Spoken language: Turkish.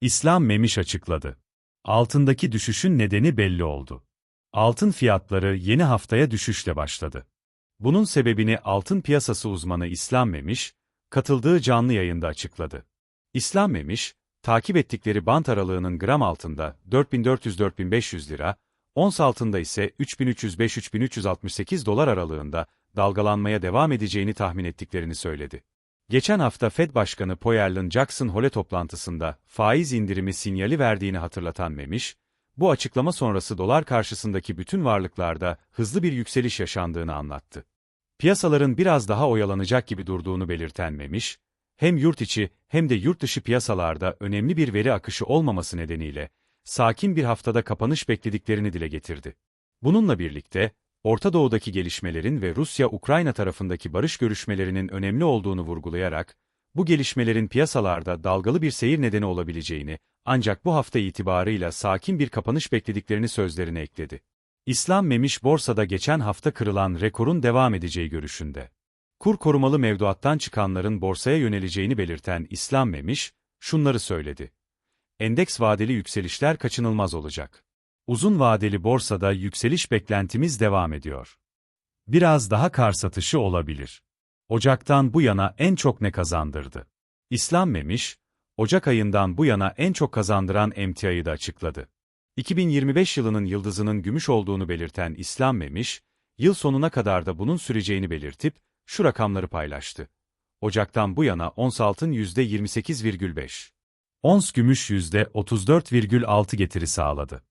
İslam Memiş açıkladı. Altındaki düşüşün nedeni belli oldu. Altın fiyatları yeni haftaya düşüşle başladı. Bunun sebebini altın piyasası uzmanı İslam Memiş, katıldığı canlı yayında açıkladı. İslam Memiş, takip ettikleri bant aralığının gram altında 4400-4500 lira, ons altında ise 3305-3368 dolar aralığında dalgalanmaya devam edeceğini tahmin ettiklerini söyledi. Geçen hafta Fed Başkanı Powell'ın Jackson Hole toplantısında faiz indirimi sinyali verdiğini hatırlatan Memiş, bu açıklama sonrası dolar karşısındaki bütün varlıklarda hızlı bir yükseliş yaşandığını anlattı. Piyasaların biraz daha oyalanacak gibi durduğunu belirten Memiş, hem yurt içi hem de yurt dışı piyasalarda önemli bir veri akışı olmaması nedeniyle, sakin bir haftada kapanış beklediklerini dile getirdi. Bununla birlikte, Orta Doğu'daki gelişmelerin ve Rusya-Ukrayna tarafındaki barış görüşmelerinin önemli olduğunu vurgulayarak, bu gelişmelerin piyasalarda dalgalı bir seyir nedeni olabileceğini, ancak bu hafta itibarıyla sakin bir kapanış beklediklerini sözlerine ekledi. İslam Memiş borsada geçen hafta kırılan rekorun devam edeceği görüşünde. Kur korumalı mevduattan çıkanların borsaya yöneleceğini belirten İslam Memiş, şunları söyledi. Endeks vadeli yükselişler kaçınılmaz olacak. Uzun vadeli borsada yükseliş beklentimiz devam ediyor. Biraz daha kar satışı olabilir. Ocaktan bu yana en çok ne kazandırdı? İslam Memiş, Ocak ayından bu yana en çok kazandıran emtiayı da açıkladı. 2025 yılının yıldızının gümüş olduğunu belirten İslam Memiş, yıl sonuna kadar da bunun süreceğini belirtip, şu rakamları paylaştı. Ocaktan bu yana ons altın %28,5. Ons gümüş %34,6 getiri sağladı.